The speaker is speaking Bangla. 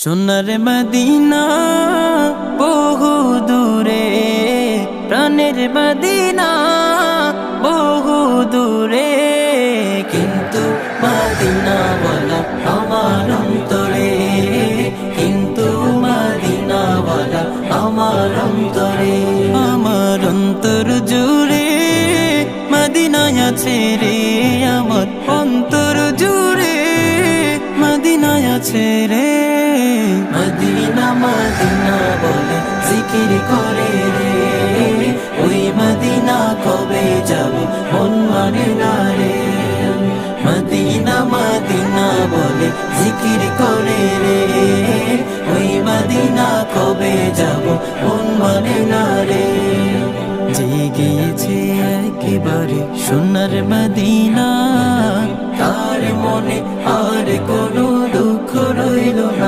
সোনার মদিনা বহু দূরে, প্রাণের মদিনা বহু দূরে। কিন্তু মদিনা বলা আমার অন্তরে, কিন্তু মদিনা বলা আমার অন্তরে। আমার অন্তর জুড়ে মদিনায় আছে রে, আমার অন্তর জুড়ে মদিনায় আছে রে। মদিনা বলে, জিকির করে রে। ওই মদিনা কবে যাব, মন মানে না রে। মদিনা মদিনা বলে, জিকির করে রে। ওই মদিনা কবে যাব, মন মানে না রে। যে গিয়েছে একেবারে সোনার মদিনা, তার মনে আর কোনো